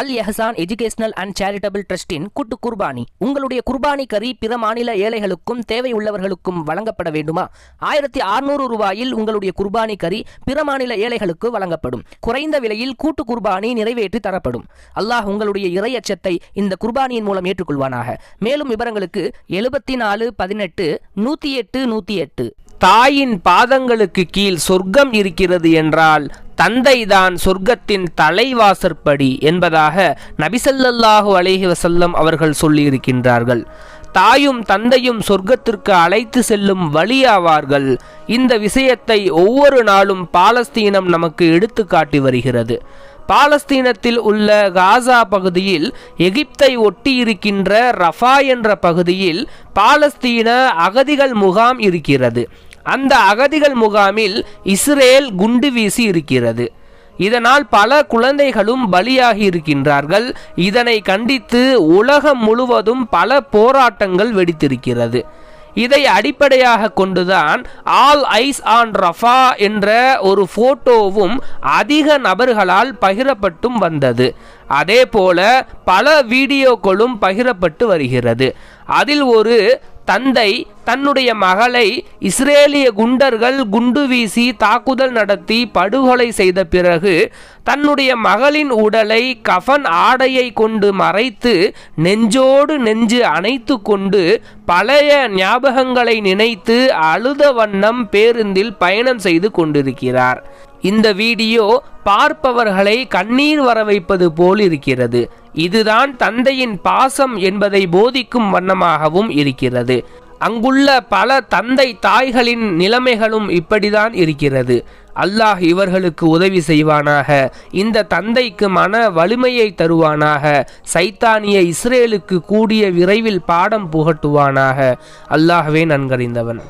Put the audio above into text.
Al Ehsan educational and charitable ட்ரஸ்டின் கூட்டு குர்பானி. உங்களுடைய குர்பானி கறி பிற மாநில ஏழைகளுக்கும் தேவை உள்ளவர்களுக்கும் வழங்கப்பட வேண்டுமா? ஆயிரத்தி அறுநூறு ரூபாயில் உங்களுடைய குர்பானி கறி பிற மாநில ஏழைகளுக்கு வழங்கப்படும். குறைந்த விலையில் கூட்டு குர்பானி நிறைவேற்றி தரப்படும். அல்லாஹ் உங்களுடைய இறையச்சத்தை இந்த குர்பானியின் மூலம் ஏற்றுக்கொள்வானாக. மேலும் விவரங்களுக்கு எழுபத்தி நாலு பதினெட்டு நூத்தி எட்டு நூத்தி எட்டு. தாயின் பாதங்களுக்கு கீழ் சொர்க்கம் இருக்கிறது என்றால் தந்தைதான் சொர்க்கத்தின் தலைவாசற்படி என்பதாக நபிசல்லாஹு அலேஹி வசல்லம் அவர்கள் சொல்லியிருக்கின்றார்கள். தாயும் தந்தையும் சொர்க்கத்திற்கு அழைத்து செல்லும் வழியாவார்கள். இந்த விஷயத்தை ஒவ்வொரு நாளும் பாலஸ்தீனம் நமக்கு எடுத்து காட்டி வருகிறது. பாலஸ்தீனத்தில் உள்ள காசா பகுதியில் எகிப்தை ஒட்டி இருக்கின்ற ரஃபா என்ற பகுதியில் பாலஸ்தீன அகதிகள் முகாம் இருக்கிறது. அந்த அகதிகள் முகாமில் இஸ்ரேல் குண்டு வீசி இருக்கிறது. இதனால் பல குழந்தைகளும் பலியாகி இருக்கின்றார்கள். இதனை கண்டித்து உலகம் முழுவதும் பல போராட்டங்கள் வெடித்திருக்கிறது. இதை அடிப்படையாக கொண்டுதான் ஆல் ஐஸ் ஆன் ரஃபா என்ற ஒரு போட்டோவும் அதிக நபர்களால் பகிரப்பட்டும் வந்தது. அதே போல பல வீடியோக்களும் பகிரப்பட்டு வருகிறது. அதில் ஒரு தந்தை தன்னுடைய மகளை இஸ்ரேலிய குண்டர்கள் குண்டு வீசி தாக்குதல் நடத்தி படுகொலை செய்த பிறகு தன்னுடைய மகளின் உடலை கஃன் ஆடையை கொண்டு மறைத்து நெஞ்சோடு நெஞ்சு அணைத்து கொண்டு பழைய ஞாபகங்களை நினைத்து அழுத வண்ணம் பேருந்தில் பயணம் செய்து கொண்டிருக்கிறார். இந்த வீடியோ பார்ப்பவர்களை கண்ணீர் வர வைப்பது போல் இருக்கிறது. இதுதான் தந்தையின் பாசம் என்பதை போதிக்கும் வண்ணமாகவும் இருக்கிறது. அங்குள்ள பல தந்தை தாய்களின் நிலைமைகளும் இப்படிதான் இருக்கிறது. அல்லாஹ் இவர்களுக்கு உதவி செய்வானாக. இந்த தந்தைக்கு மன வலிமையை தருவானாக. சைத்தானிய இஸ்ரேலுக்கு கூடிய விரைவில் பாடம் புகட்டுவானாக. அல்லாஹ்வே நன்கறிந்தவன்.